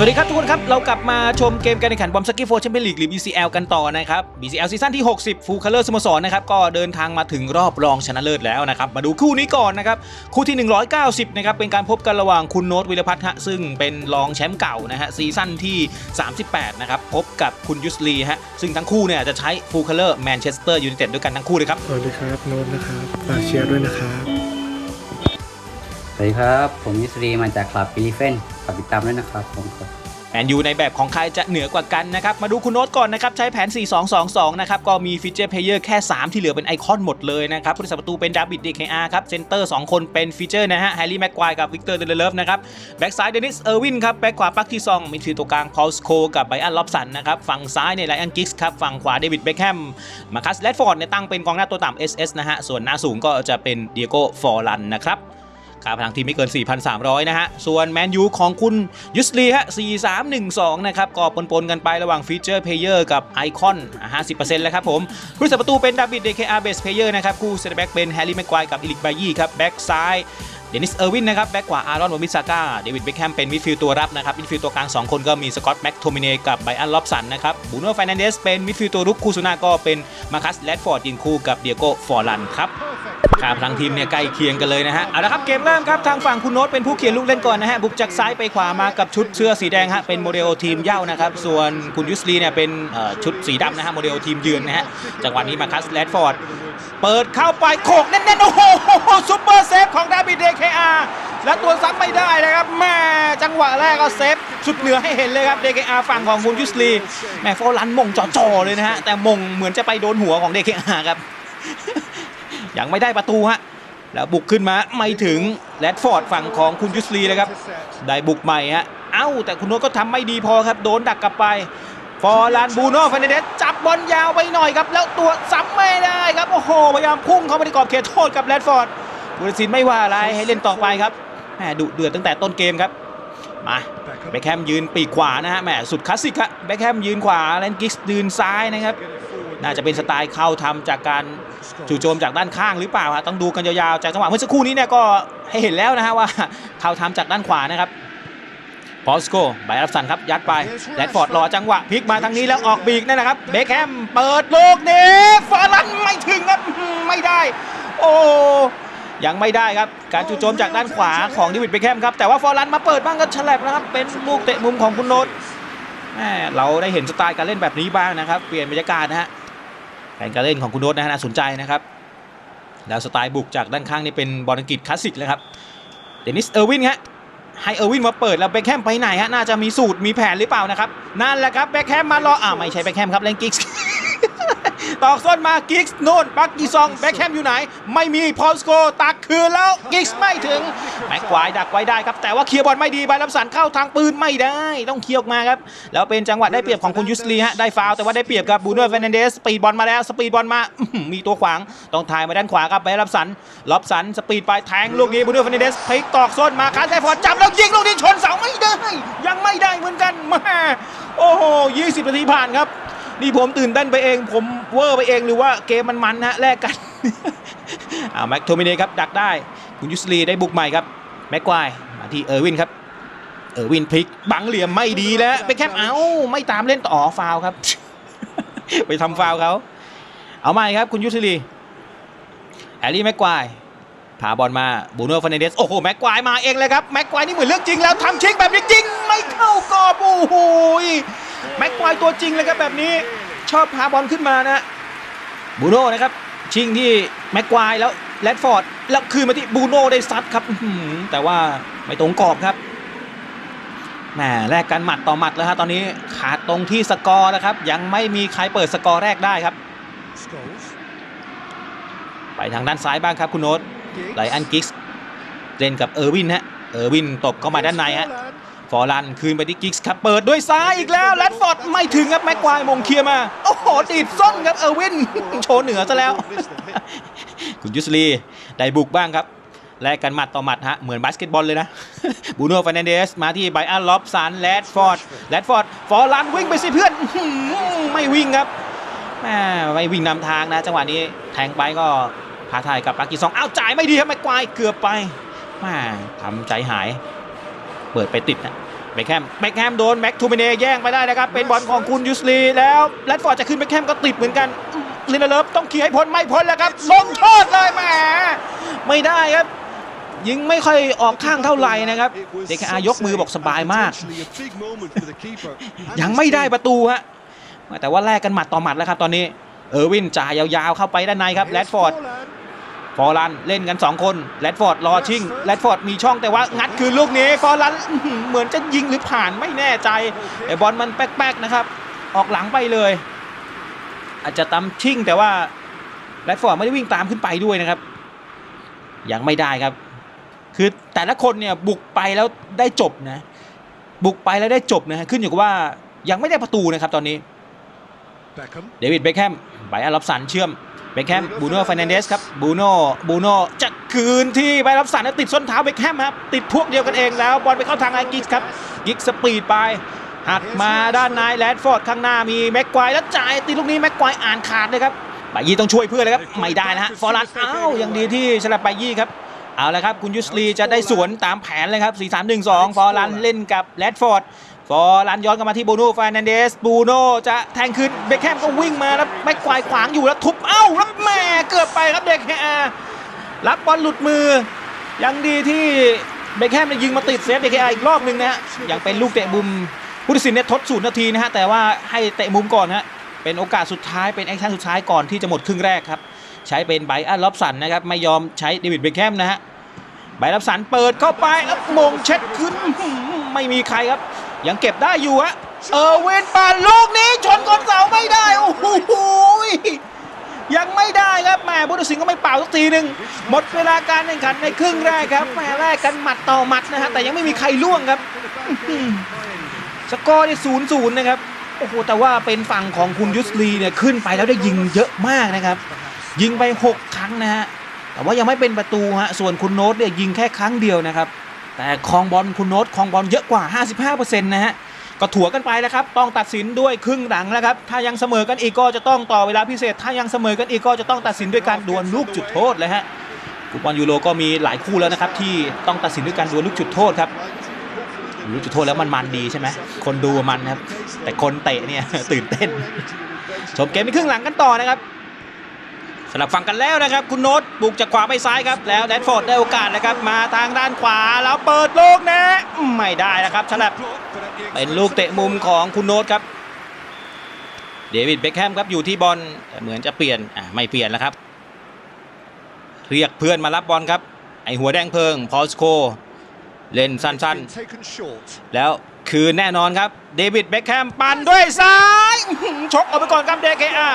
สวัสดีครับทุกคนครับ เรากลับมาชมเกมการแข่งขันบอมสกี้โฟแชมเปี้ยนลีกหรือ BCL กันต่อนะครับ BCL ซีซั่นที่ 60 ฟูลคัลเลอร์สโมสรนะครับ ก็เดินทางมาถึงรอบรองชนะเลิศแล้วนะครับ มาดูคู่นี้ก่อนนะครับ คู่ที่ 190 นะครับ เป็นการพบกันระหว่างคุณโน้ตวิรพัฒน์ฮะซึ่งเป็นรองแชมป์เก่านะฮะซีซั่นที่ 38 นะครับ พบกับคุณยุสลีฮะซึ่งทั้งคู่เนี่ยจะใช้ฟูลคัลเลอร์แมนเชสเตอร์ยูไนเต็ดด้วยกันทั้งคู่เลยครับสวัสดีครับโน้ตนะครับฝากเชียร์ด้วยนะครับสวัสดีครับผมยิสรีมาจากคลับฟิลิเฟนฝากติดตามด้วยนะครับผมครับแมนยูในแบบของใครจะเหนือกว่ากันนะครับ มาดูคุณโน้ตก่อนนะครับ ใช้แผน 4-2-2-2 นะครับ ก็มีฟีเจอร์เพลเยอร์แค่ 3 ที่เหลือเป็นไอคอนหมดเลยนะครับผู้รักษาประตูเป็นดาวิดเดคอาร์ครับ เซนเตอร์ 2 คนเป็นฟีเจอร์นะฮะ แฮร์รี่แม็กควายกับวิกเตอร์เดลเลฟนะครับ แบ็กซ้ายเดนิส เออร์วินครับ แบ็กขวาปักที่ซองมิดฟิลด์ตัวกลางพอลสโคกับไบอันล็อบสันนะครับ ฝั่งซ้ายเนี่ยไลอันกิกส์ครับ ฝั่งขวาเดวิดเบคแฮม มาคัสแรดฟอร์ดเนี่ยตั้งเป็นกองหน้าตัวต่ำ SS นะฮะ ส่วนหน้าสูงก็จะเป็นเดียโก้ฟอร์ลันนะครับ ค่าพลังทีมไม่เกิน 4,300 นะฮะ ส่วนแมนยูของคุณยุสลีฮะ 4312 นะครับ ก็ปนๆกันไประหว่างฟีเจอร์เพลเยอร์กับไอคอน 50%แล้วครับผมผู้รักษาประตูเป็นดาวิดเดคอาร์เบสเพลเยอร์นะครับ คู่เซนเตอร์แบ็กเป็นแฮร์รี่แม็กควายกับอิลิกบายี่ครับ แบ็กซ้าย เดนิสเออร์วินนะครับแบ็กขวาอารอนวอมิสาก้าเดวิดเบคแฮมเป็นมิดฟิลด์ตัวรับนะครับมิดฟิลด์ตัวกลาง 2 คนก็มีสกอตแม็กโทมิเนกับไบอันล็อบสันนะครับบูโน่ฟ r น a นเดสเป็นมิดฟิลด์ตัวรุกคูซูนาก็เป็นมาคัสแรดฟอร์ดยิงคู่กับเดียโก้ฟอร์ลันครับค่าพลังทีมเนี่ยใกล้เคียงกันเลยนะฮะเอาละครับเกมเริ่มครับทางฝั่งคุณโน้ตเป็นผู้เขียนลูกเล่นก่อนนะฮะบุกจากซ้ายไปขวามากับชุดเสื้อสีแดงฮะเป็นโมเดลทีมเย้านะครับส่วนคุณยุสลีเนี่ยเป็นชุดสีดำนะฮะโมเดลทีมยืนนะฮะจังหวะนี้มาคัสแรดฟอร์ดเปิดเข้าไปโขกแน่นๆโอ้โหซุปเปอร์เซฟของดาวิดเดคอาและตัวซ้ำไม่ได้นะครับแม่จังหวะแรกก็เซฟสุดเหนือให้เห็นเลยครับเดคอาฝั่งของคุณยุสลีแม่โฟลันมงจ่อๆเลยนะฮะแต่มงเหมือนจะไปโดนหัวของเดคอาครับยังไม่ได้ประตูฮะแล้วบุกขึ้นมาไม่ถึงแรดฟอร์ดฝั่งของคุณยุสลีเลยครับ ได้บุกใหม่ฮะเอ้า แต่คุณโน้ตก็ทำไม่ดีพอครับ โดนดักกลับไป ฟอร์ลานบูโน่ฟ r นเดสจับบอลยาวไปหน่อยครับ แล้วตัวซ้ำไม่ได้ครับ โอ้โห พยายามพุ่งเข้าไปในกรอบเขตโทษกับแรดฟอร์ด บุรสินไม่ว่าอะไรให้เล่นต่อไปครับแหมดุเดือดตั้งแต่ต้นเกมครับมาแบ็คแฮมยืนปีกขวานะฮะแหมสุดคลาสสิกอะแบ็คแฮมยืนขวาแลนกิกส์ยืนซ้ายนะครับน่าจะเป็นสไตล์เข้าทำจากการจู่โจมจากด้านข้างหรือเปล่าฮะต้องดูกันยาวๆจากจังหวะเมื่อสักครู่นี้เนี่ยก็ให้เห็นแล้วนะฮะว่าเข้าทำจากด้านขวานะครับพอสโกไบรับสันครับยัดไปแรดฟอร์ดรอจังหวะพลิกมาทางนี้แล้วออกบีกนั่นนะครับเบคแฮมเปิดลูกนี้ฟารันไม่ถึงครับอืมไม่ได้ โอ้ ยังไม่ได้ครับ การจู่โจมจากด้านขวาของดิวิดเบคแฮมครับ แต่ว่าฟอร์ลันมาเปิดบ้างก็ฉลับนะครับ เป็นลูกเตะมุมของคุณโนตเราได้เห็นสไตล์การเล่นแบบนี้บ้างนะครับ เปลี่ยนบรรยากาศนะฮะแผนการเล่นของคุณโนตนะฮะน่าสนใจนะครับ แล้วสไตล์บุกจากด้านข้างนี่เป็นบอลอังกฤษคลาสสิกเลยครับ เดนิสเออร์วินฮะให้เออร์วินมาเปิดแล้วเบคแฮมไปไหนฮะ น่าจะมีสูตรมีแผนหรือเปล่านะครับ นั่นแหละครับเบคแฮมมารออ่าไม่ใช่เบคแฮมครับเลนกิกส์ตอกส้นมากิกส์โน่นปักกีซองแบ็คแฮมอยู่ไหน ไม่มีพอลสโกตักคืนแล้วกิกส์ไม่ถึงแม็กควายดักไว้ได้ครับ แต่ว่าเคลียร์บอลไม่ดีใบรับสันเข้าทางปืนไม่ได้ ต้องเคลียร์ออกมาครับ แล้วเป็นจังหวะได้เปรียบของคุณยุสลีฮะได้ฟาวแต่ว่าได้เปรียบกับบูโน่เฟรนันเดสสปีดบอลมาแล้วสปีดบอลมามีตัวขวางต้องถ่ายมาด้านขวาครับใบรับสันล็อบสันสปีดไปแทงลูกนี้บูโน่เฟรนันเดสพลิกตอกส้นมาคาร์ไซฟอร์ดจับแล้วยิงลูกนี้ชนเสาไม่ได้ ยังไม่ได้เหมือนกันแมาโอ้โห20นาทีผ่านครับ นี่ผมตื่นเต้นไปเอง ผมเวอร์ไปเองหรือว่าเกมมันมันฮะแลกกันอ่าแม็กโทมิเนครับดักได้คุณยุสลีได้บุกใหม่ครับแม็กควายมาที่เออร์วินครับเออร์วินพลิกบังเหลี่ยมไม่ดีแล้วไปแคมเอาไม่ตามเล่นต่อฟาวครับ ไปทำฟาวเขาเอาใหม่ครับคุณยุสลีแฮร์รี่แม็กควายพาบอลมาบูโน่ฟ r นเดสโอ้โหแม็กควายมาเองเลยครับแม็กควายนี่เหมือนเรื่องจริงแล้วทำชิงแบบนี้จริง ไม่เข้ากรอบโอ้โห แม็กควายตัวจริงเลยครับแบบนี้ชอบพาบอลขึ้นมานะบูโน่นะครับ ชิงที่แม็กควายแล้วแรดฟอร์ดแล้วคืนมาที่บูโน่ได้ซัดครับอื้อหือแต่ว่าไม่ตรงกรอบครับแหมแลกกันหมัดต่อหมัดแล้วฮะตอนนี้ขาดตรงที่สกอร์นะครับ ยังไม่มีใครเปิดสกอร์แรกได้ครับ ไปทางด้านซ้ายบ้างครับคุณโน้ตไลอันกิกส์เล่นกับเออร์วินฮะเออร์วินตบเข้ามาด้านในฮะ ฟอร์ลันคืนไปที่กิกส์ครับเปิดด้วยซ้ายอีกแล้วแรดฟอร์ดไม่ถึงครับแม็กควายมงเคลียร์มา โอ้โหติดส้นครับเออร์วิน โชว์เหนือซะแล้ว คุณยุสลีได้บุกบ้างครับแลกกันหมัดต่อหมัดฮะ เหมือนบาสเกตบอลเลยนะ บูโน่ฟ r นเดสมาที่ไบอันล็อบสันแรดฟอร์ดแรดฟอร์ดฟอร์ลันวิ่งไปสิเพื่อน ไม่วิ่งครับแมไม่วิ่งนำทางนะ จังหวะนี้แทงไปก็พาทายกับปากีซองอ้าวจ่ายไม่ดีครับแม็กควายเกือบไปแมทำใจหาย เปิดไปติดนะเบคแฮมเบคแฮมโดนแม็กทูเมเนแย่งไปได้นะครับ เป็นบอลของคุณยูสลีแล้วแรดฟอร์ดจะขึ้นเบคแฮมก็ติดเหมือนกันลินเดเลฟต้องเคลียร์ให้พ้นไม่พ้นแล้วครับลงโทษเลยแหมไม่ได้ครับ ยิงไม่ค่อยออกข้างเท่าไหร่นะครับเดคอายกมือบอกสบายมาก ยังไม่ได้ประตูฮะแต่ว่าแลกกันหมัดต่อหมัดแล้วครับตอนนี้เออร์วินจ่ายยาวๆเข้าไปด้านในครับแรดฟอร์ดฟ อร์ลันเล่นกัน 2 คนแรดฟอร์ดรอชิงแรดฟอร์ดมีช่องแต่ว่างัดคืนลูกนี้ฟอร์ลันอื้อหือเหมือนจะยิงหรือผ่านไม่แน่ใจแต่บอลมันแป๊กๆนะครับ ออกหลังไปเลย อาจจะตามชิงแต่ว่าแรดฟอร์ดไม่ได้วิ่งตามขึ้นไปด้วยนะครับ ยังไม่ได้ครับ คือแต่ละคนเนี่ยบุกไปแล้วได้จบนะ บุกไปแล้วได้จบนะฮะขึ้นอยู่กับว่ายังไม่ได้ประตูนะครับตอนนี้เดวิดเบคแฮมไบอันรับสันเชื่อม เบคแฮมบูโน่ฟ r นนเดสครับบูโน่บูโน่จะคืนที่ไบอันรับสันแล้วติดส้นเท้าเบคแฮมครับติดพวกเดียวกันเองแล้วบอลไปเข้าทางไอกิกส์ครับกิกสปีดไปหักมาด้านในแรดฟอร์ดข้างหน้ามีแม็กควายแล้วจ่ายตีลูกนี้แม็กควายอ่านขาดเลยครับบายี่ต้องช่วยเพื่อนเลยครับไม่ได้นะฮะฟอร์ลันอ้าวยังดีที่ฉลับบยี่ครับเอาละครับคุณยุสลีจะได้สวนตามแผนเลยครับ4 3 1 2 ฟอร์ลันเล่นกับแรดฟอร์ด ฟอร์ลันย้อนกลับมาที่บูโน่ฟานันเดสบูโน่จะแทงคืนเบคแฮมก็วิ่งมาแล้วแม็กควายขวางอยู่แล้วทุบเอ้าแล้วแม่เกือบไปครับเด็กแฮรับบอลหลุดมือ ยังดีที่เบคแฮมเนี่ยยิงมาติดเซฟเด็กแฮอีกรอบหนึ่งนะฮะยังเป็นลูกเตะมุมผู้ตัดสินเนี่ยทดศูนย์นาทีนะฮะแต่ว่าให้เตะมุมก่อนฮะเป็นโอกาสสุดท้ายเป็นแอคชั่นสุดท้ายก่อนที่จะหมดครึ่งแรกครับใช้เป็นไบอันล็อบสันนะครับไม่ยอมใช้เดวิดเบคแฮมนะฮะใบรับสันเปิดเข้าไปแล้วมงเช็ดขึ้นไม่มีใครครับ ยังเก็บได้อยู่ฮะเออเวนปานลูกนี้ชนกนเสาไม่ได้โอ้โหยังไม่ได้ครับแหมบุตรสิงก็ไม่เป่าสักทีหนึ่งหมดเวลาการแข่งขันในครึ่งแรกครับแหมแรกกันหมัดต่อหมัดนะฮะแต่ยังไม่มีใครล่วงครับสกอร์ที่ศูนย์ศูนย์นะครับโอ้โหแต่ว่าเป็นฝั่งของคุณยุสลีเนี่ยขึ้นไปแล้วได้ยิงเยอะมากนะครับ ยิงไป 6 ครั้งนะฮะแต่ว่ายังไม่เป็นประตูฮะส่วนคุณโน้ตเนี่ยยิงแค่ครั้งเดียวนะครับ แต่คองบอลคุณโน้ตคองบอลเยอะกว่า 55%นะฮะก็ถัวกันไปแล้วครับ ต้องตัดสินด้วยครึ่งหลังแล้วครับ ถ้ายังเสมอกันอีกก็จะต้องต่อเวลาพิเศษ ถ้ายังเสมอกันอีกก็จะต้องตัดสินด้วยการดวลลูกจุดโทษเลยฮะฟุตบอลยูโรก็มีหลายคู่แล้วนะครับที่ต้องตัดสินด้วยการดวลลูกจุดโทษครับลูกจุดโทษแล้วมันมันดีใช่ไหมคนดูมันครับ แต่คนเตะเนี่ยตื่นเต้น ชมเกมในครึ่งหลังกันต่อนะครับ สลับฝั่งกันแล้วนะครับ คุณโน้ตบุกจากขวาไปซ้ายครับ แล้วแดนฟอร์ดได้โอกาสนะครับ มาทางด้านขวาแล้วเปิดลูกนะไม่ได้นะครับฉลับเป็นลูกเตะมุมของคุณโน้ตครับ เดวิดเบคแฮมครับอยู่ที่บอลเหมือนจะเปลี่ยนอะไม่เปลี่ยนแล้วครับ เรียกเพื่อนมารับบอลครับ ไอหัวแดงเพิงพอสโค เล่นสั้นๆ แล้ว คือแน่นอนครับเดวิดเบคแฮมปั่นด้วยซ้ายชกออกไปก่อนครับเดคอา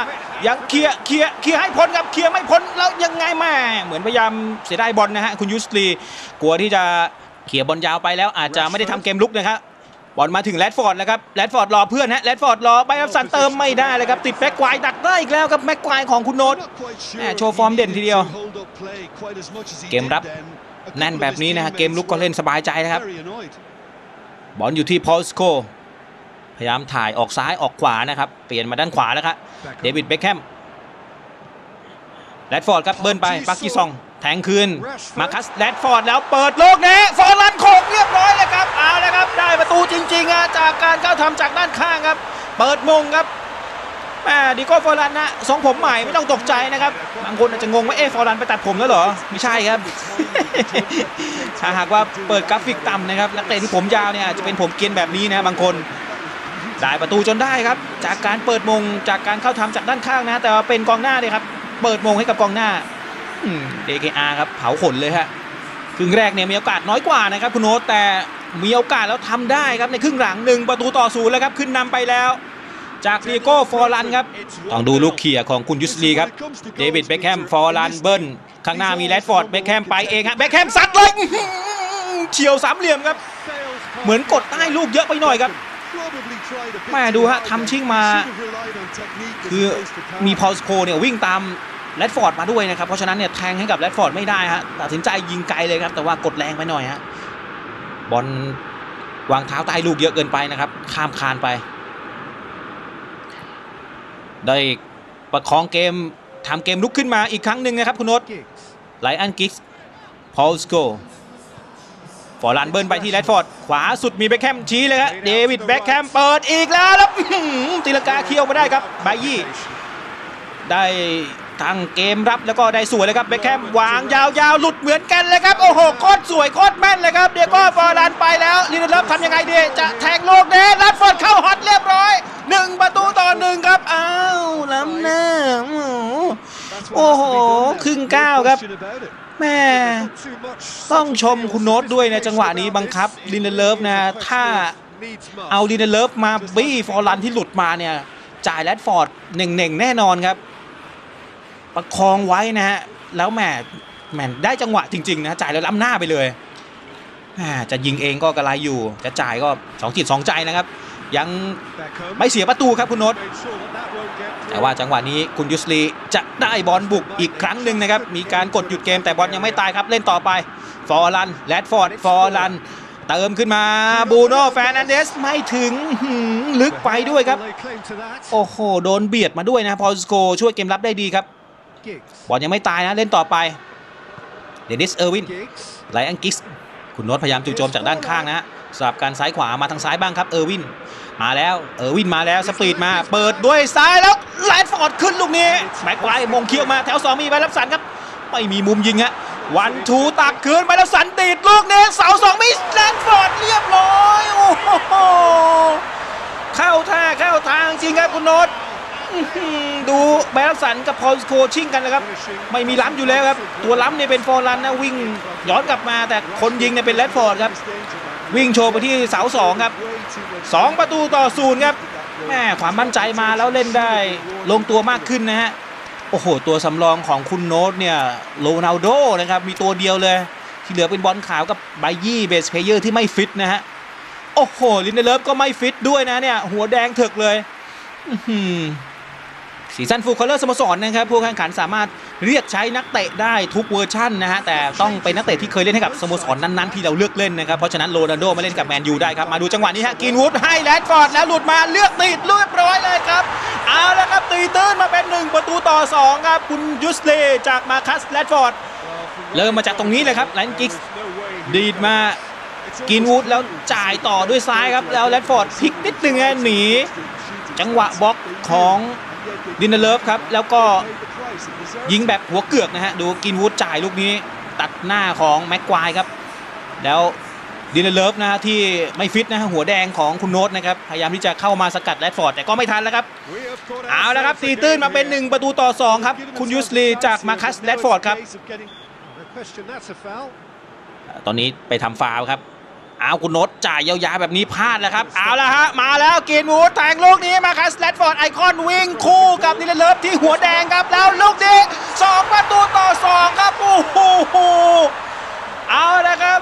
ยังเคลียร์เคลียร์เคลียร์ให้พ้นครับเคลียร์ไม่พ้นแล้วยังไงแม่เหมือนพยายามเสียดายบอลนะฮะคุณยูสลีกลัวที่จะเคลียร์บอลยาวไปแล้ว อาจจะไม่ได้ทำเกมลุกนะครับบอลมาถึงแรดฟอร์ดแล้วครับแรดฟอร์ดรอเพื่อนฮะแรดฟอร์ดรอไปรับสันเติมไม่ได้เลยครับติดแม็กควายดักได้อีกแล้วครับแม็กควายของคุณโน้ตแหม่โชว์ฟอร์มเด่นทีเดียว เกมรับแน่นแบบนี้นะฮะเกมลุกก็เล่นสบายใจนะครับ บอลอยู่ที่พอลสโคพยายามถ่ายออกซ้ายออกขวานะครับ เปลี่ยนมาด้านขวาแล้วครับเดวิดเบคแฮมแรดฟอร์ดครับเบิ้ลไปปักกี้ซอง แทงคืน มาคัสแรดฟอร์ดแล้วเปิดโลกนี้ฟอร์ลันโขกเรียบร้อยเลยครับเอาแล้วครับ ได้ประตูจริงๆอะจากการเข้าทำจากด้านข้างครับ เปิดมงครับ แหมดิโก้ฟอร์ลันนะทรงผมใหม่ไม่ต้องตกใจนะครับบางคนอาจจะงงว่าเอฟอร์ลันไปตัดผมแล้วเหรอไม่ใช่ครับ ถ้าหากว่าเปิดกราฟิกต่ำนะครับนักเตะที่ผมยาวเนี่ยจะเป็นผมเกรียนแบบนี้นะบางคนได้ประตูจนได้ครับ จากการเปิดมงจากการเข้าทำจากด้านข้างนะ แต่ว่าเป็นกองหน้าเลยครับ เปิดมงให้กับกองหน้าเดเคอาครับเผาขนเลยฮะครึ่งแรกเนี่ยมีโอกาสน้อยกว่านะครับคุณโน้ตแต่มีโอกาสแล้วทำได้ครับในครึ่งหลังหนึ่งประตูต่อศูนย์แล้วครับขึ้นนำไปแล้ว จากดีโก้ฟอร์ลันครับต้องดูลูกเขี่ยของคุณยุสลีครับเดวิดเบคแฮมฟอร์ลันเบิ้ลข้างหน้ามีแรดฟอร์ดเบคแฮมไปเองฮะเบคแฮมซัดเลยเฉียวสามเหลี่ยมครับ เหมือนกดใต้ลูกเยอะไปหน่อยครับแม่ดูฮะทำชิ่งมา คือมีพอลสโคเนี่ยวิ่งตามแรดฟอร์ดมาด้วยนะครับ เพราะฉะนั้นเนี่ยแทงให้กับแรดฟอร์ดไม่ได้ฮะตัดสินใจยิงไกลเลยครับ แต่ว่ากดแรงไปหน่อยฮะบอลวางเท้าใต้ลูกเยอะเกินไปนะครับ ข้ามคานไป ได้ประคองเกมทำเกมลุกขึ้นมาอีกครั้งหนึ่งนะครับคุณโนตไลอันกิกส์พอลสโกฟอร์ลันเบิร์นไปที่แรดฟอร์ด ขวาสุดมีเบคแฮมชี้เลยครับเดวิดเบคแฮมเปิดอีกแล้วแล้วตีลงกาเคียวมาได้ครับไบยี่ได้ตั้งเกมรับแล้วก็ได้สวยเลยครับเบคแฮมวางยาวๆหลุดเหมือนกันเลยครับโอ้โหโคตรสวยโคตรแม่นเลยครับเดียโก้ฟอร์ลันไปแล้วลินเดเลฟทำยังไงดีจะแทงโลกเดนลัดฟอร์ดเข้าฮอตเรียบร้อยหนึ่งประตูต่อหนึ่งครับ อ้าวล้ำหน้าอื้อหือโอ้โห ครึ่งก้าว ครับแม่ต้องชมคุณโน้ตด้วยนะจังหวะนี้บังคับลินเดเลิฟนะถ้าเอาลินเดเลิฟมาบี้ฟอร์ลันที่หลุดมาเนี่ยจ่ายแรดฟอร์ดเน่งๆแน่นอนครับ ประคองไว้นะฮะแล้วแหมแหมได้จังหวะจริง ๆ นะ จ่ายแล้วล้ำหน้าไปเลยจะยิงเองก็กระไรอยู่ จะจ่ายก็สองจิตสองใจนะครับ ยังไม่เสียประตูครับคุณโน้ตแต่ว่าจังหวะนี้คุณยุสลีจะได้บอลบุกอีกครั้งหนึ่งนะครับ มีการกดหยุดเกมแต่บอลยังไม่ตายครับเล่นต่อไป ฟอร์ลันแรดฟอร์ด ฟอร์ลัน เติมขึ้นมาบูโน่แฟร์นันเดสไม่ถึงหืมลึกไปด้วยครับ โอ้โห โดนเบียดมาด้วยนะพอสโกช่วยเกมรับได้ดีครับ บอลยังไม่ตายนะเล่นต่อไปเดนิสเออร์วินไลอันกิกส์คุณโน้ตพยายามจู่โจมจากด้านข้างนะฮะ สลับกันซ้ายขวามาทางซ้ายบ้างครับเออร์วิน มาแล้วเออร์วินมาแล้วสปีดมา เปิดด้วยซ้ายแล้วแลนฟอร์ดขึ้นลูกนี้แบ็คไลท์มงเคียวมาแถวสองมีไปรับสันครับ ไม่มีมุมยิงฮะวันทูตักคืนไปแล้วสันติดลูกนี้เสาสองมีแลนฟอร์ดเรียบร้อยโอ้โหเข้าท่าเข้าทางจริงครับคุณโน้ตดูแบลสันกับพอลโคชิ่งกันนะครับ ไม่มีล้ำอยู่แล้วครับ ตัวล้ำเนี่ยเป็นฟอร์ลันนะวิ่งย้อนกลับมาแต่คนยิงเนี่ยเป็นแรดฟอร์ดครับ วิ่งโชว์ไปที่เสาสองครับสองประตูต่อศูนย์ครับแม่ความมั่นใจมาแล้วเล่นได้ลงตัวมากขึ้นนะฮะโอ้โห ตัวสำรองของคุณโน้ตเนี่ยโรนัลโดนะครับ มีตัวเดียวเลย ที่เหลือเป็นบอลขาวกับไบยี่เบสเพเยอร์ที่ไม่ฟิตนะฮะ โอ้โห ลินเดเลฟก็ไม่ฟิตด้วยนะเนี่ย หัวแดงเถึกเลยอื้อหือซีซั่นฟูลคอลเลอร์สโมสรนะครับ ผู้แข่งขันสามารถ เรียกใช้นักเตะได้ทุกเวอร์ชั่นนะฮะแต่ต้องเป็นนักเตะที่เคยเล่นให้กับสโมสรนั้นๆที่เราเลือกเล่นนะครับเพราะฉะนั้นโรนัลโดมาเล่นกับแมนยูได้ครับมาดูจังหวะนี้ฮะกินวูดให้แรดฟอร์ดแล้วหลุดมาเลือกติดเรียบร้อยเลยครับเอาละครับตีตื้นมาเป็น 1 ประตูต่อ 2 ครับคุณยูสเลจากมาคัสแรดฟอร์ดเริ่มมาจากตรงนี้เลยครับแลนกิกดีดมากินวูดแล้วจ่ายต่อด้วยซ้ายครับแล้วแรดฟอร์ดพลิกนิดนึงหนีจังหวะบล็อกของดินเนเลฟครับแล้วก็ ยิงแบบหัวเกือกนะฮะ ดูกินวูดจ่ายลูกนี้ ตัดหน้าของแม็กควายครับ แล้วดินเนเลฟนะฮะที่ไม่ฟิตนะฮะหัวแดงของคุณโน้ตนะครับพยายามที่จะเข้ามาสกัดแรดฟอร์ดแต่ก็ไม่ทันแล้วครับเอาละครับตีตื้นมาเป็น 1 ประตูต่อ 2 ครับ คุณยูสลีจากมาคัสแรดฟอร์ดครับ ตอนนี้ไปทำฟาวล์ครับ เอาคุณโนตจ่ายยาวๆแบบนี้พลาดแล้วครับ เอาละฮะ มาแล้วกินวูดแทงลูกนี้มาคัสแลดฟอร์ดไอคอนวิ่งคู่กับนิลเลิฟที่หัวแดงครับ แล้วลูกนี้สองประตูต่อสองครับ โอ้โห เอาละครับ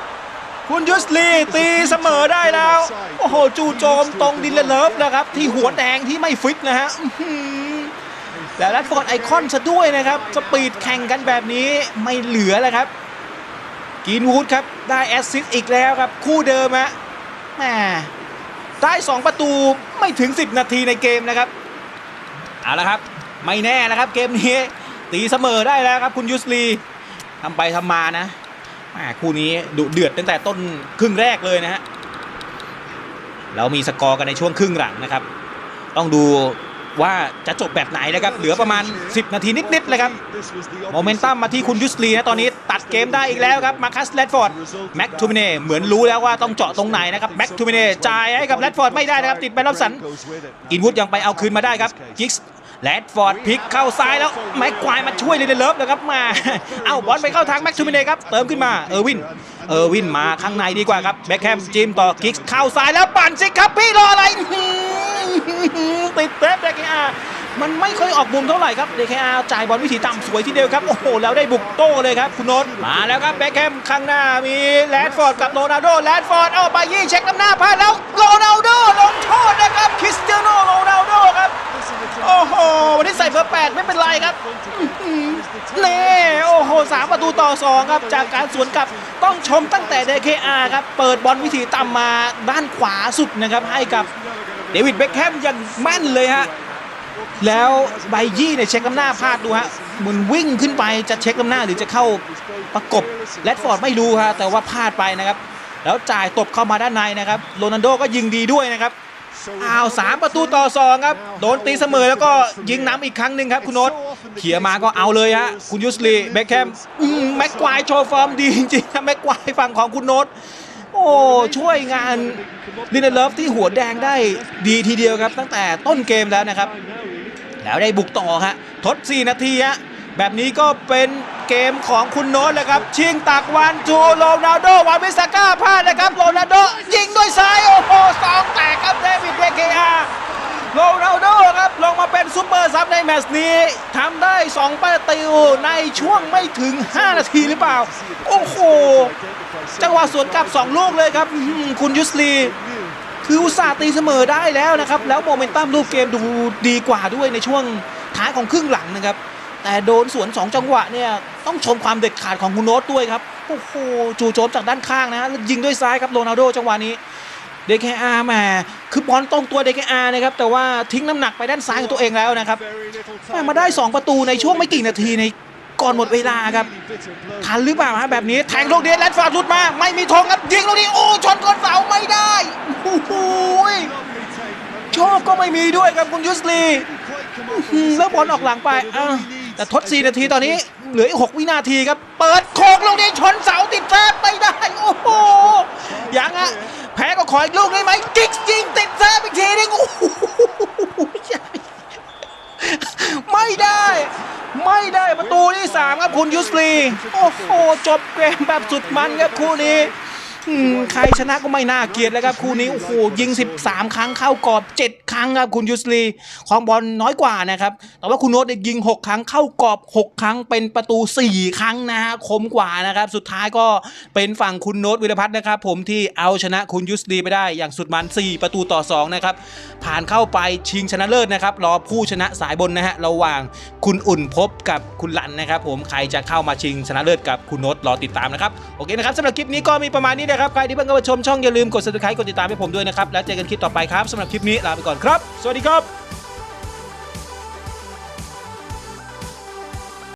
คุณยุสลีตีเสมอได้แล้ว โอ้โห จู่โจมตรงดินเลิฟนะครับ ที่หัวแดงที่ไม่ฟิตนะฮะแต่แรดฟอร์ดไอคอนซะด้วยนะครับ สปีดแข่งกันแบบนี้ไม่เหลือแล้วครับ กินวูดครับได้แอสซิสต์อีกแล้วครับ คู่เดิมฮะแหมได้ 2 ประตูไม่ถึง 10 นาทีในเกมนะครับเอาละครับ ไม่แน่นะครับ เกมนี้ตีเสมอได้แล้วครับ คุณยุสลีทำไปทำมานะแหมคู่นี้ดุเดือดตั้งแต่ต้นครึ่งแรกเลยนะฮะเรามีสกอร์กันในช่วงครึ่งหลังนะครับ ต้องดู ว่าจะจบแบบไหนนะครับเหลือประมาณ 10 นาทีนิดๆเลยครับโมเมนตัมมาที่คุณยุสลีนะตอนนี้ตัดเกมได้อีกแล้วครับมาคัสแรดฟอร์ดแม็กทูมิเน่เหมือนรู้แล้วว่าต้องเจาะตรงไหนนะครับแม็กทูมิเน่จ่ายให้กับแรดฟอร์ดไม่ได้นะครับติดแบนรับสันอินวูดยังไปเอาคืนมาได้ครับกิกส์แรดฟอร์ดพลิกเข้าซ้ายแล้วแม็กควายมาช่วยเลยเลิฟนะครับมาเอาบอลไปเข้าทางแม็กทูมิเน่ครับเติมขึ้นมาเออร์วินเออร์วินมาข้างในดีกว่าครับแบ็คแฮมจิมต่อกิกส์เข้าซ้ายแล้วปั่นสิครับพี่รออะไร ติดเทปเดคอามันไม่ค่อยออกมุมเท่าไหร่ครับเดคอาจ่ายบอลวิถีต่ำสวยทีเดียวครับโอ้โหแล้วได้บุกโต้เลยครับคุณโนตมาแล้วครับแบ็คแฮมข้างหน้ามีแรดฟอร์ดกับโรนัลโดแรดฟอร์ดเอาไปยี่เช็คน้ำหน้าพลาดแล้วโรนัลโดลงโทษนะครับคริสเตียโนโรนัลโดครับโอ้โหวันนี้ใส่เบอร์แปดไม่เป็นไรครับเน่โอ้โหสามประตูต่อสองครับจากการสวนกลับต้องชมตั้งแต่ DKR ครับเปิดบอลวิถีต่ำมาด้านขวาสุดนะครับให้กับ เดวิดเบคแฮมย่างแม่นเลยฮะแล้วไบยี่เนี่ยเช็คล้ำหน้าพลาดดูฮะเหมือนวิ่งขึ้นไปจะเช็คล้ำหน้าหรือจะเข้าประกบแรดฟอร์ดไม่รู้ฮะแต่ว่าพลาดไปนะครับ แล้วจ่ายตบเข้ามาด้านในนะครับโรนัลโดก็ยิงดีด้วยนะครับอ้าวสามประตูต่อสองครับโดนตีเสมอแล้วก็ยิงน้ำอีกครั้งหนึ่งครับคุณโน้ตเขี่ยมาก็เอาเลยฮะคุณยุสลีเบคแฮมอืมแม็กควายโชว์ฟอร์มดีจริงๆแม็กควายฝั่งของคุณโน้ต โอ้ช่วยงานลินเดเลฟที่หัวแดงได้ดีทีเดียวครับ ตั้งแต่ต้นเกมแล้วนะครับ แล้วได้บุกต่อฮะทด 4 นาทีฮะแบบนี้ก็เป็นเกมของคุณโน้ตเลยครับ ชิงตักวันจูโรนัลโดวานวิสาก้าพลาดนะครับโรนัลโดยิงด้วยซ้าย โอ้โหสองแตกครับเดวิดเดเกอา โรนัลโดครับลงมาเป็นซุปเปอร์ซับในแมตช์นี้ทำได้ 2 ประตูในช่วงไม่ถึง 5 นาทีหรือเปล่า โอ้โห จังหวะสวนกลับ 2 ลูกเลยครับ คุณยุสลีคืออุตส่าห์ตีเสมอได้แล้วนะครับ แล้วโมเมนตัมรูปเกมดูดีกว่าด้วยในช่วงท้ายของครึ่งหลังนะครับ แต่โดนสวน 2 จังหวะเนี่ยต้องชมความเด็ดขาดของคุณโน้ตด้วยครับ โอ้โห จู่โจมจากด้านข้างนะยิงด้วยซ้ายครับโรนัลโดจังหวะนี้ เดคอาร์แหมคือบอลตรงตัวเดคอาร์นะครับแต่ว่าทิ้งน้ำหนักไปด้านซ้ายของตัวเองแล้วนะครับมาได้ 2 ประตูในช่วงไม่กี่นาทีในก่อนหมดเวลาครับทันหรือเปล่าฮะแบบนี้แทงลูกนี้แลนด์ฟอร์ดหลุดมา ไม่มีธงครับยิงลูกนี้โอ้ชนก้นเสาไม่ได้โอ้โหยชอบก็ไม่มีด้วยครับคุณยุสลีแล้วบอลออกหลังไปอะแต่ทด 4 นาทีตอนนี้เหลืออีก 6 วินาทีครับ เปิดโคกลูกนี้ชนเสาติดแทบไม่ได้ โอ้โหยังฮะ แพ้ก็ขออีกลูกได้ไหมกิ๊กยิงติดแทบอีกทีนึงโอ้โหไม่ได้ ไม่ได้ประตูที่ 3 ครับคุณยุสลีโอ้โหจบเกมแบบสุดมันครับคู่นี้ อืมใครชนะก็ไม่น่าเกลียดแล้วครับคู่นี้โอ้โหยิง 13 ครั้งเข้ากรอบ 7 ครั้งครับคุณยุสลีของบอลน้อยกว่านะครับแต่ว่าคุณโนตเนี่ยยิง 6 ครั้งเข้ากรอบ 6 ครั้งเป็นประตู 4 ครั้งนะฮะคมกว่านะครับสุดท้ายก็เป็นฝั่งคุณโนตวิรพัฒน์นะครับผมที่เอาชนะคุณยุสลีไปได้อย่างสุดมัน 4 ประตูต่อ 2 นะครับ ผ่านเข้าไปชิงชนะเลิศนะครับรอผู้ชนะสายบนนะฮะระหว่างคุณอุ่นพบกับคุณหลันนะครับผมใครจะเข้ามาชิงชนะเลิศกับคุณโนตรอติดตามนะครับโอเคนะครับสำหรับคลิปนี้ก็มีประมาณนี้นะครับ ใครที่เพิ่งเข้ามาชมช่องอย่าลืมกด subscribe กดติดตามให้ผมด้วยนะครับ แล้วเจอกันคลิปต่อไปครับสำหรับคลิปนี้ลาไปก่อนครับ สวัสดีครับ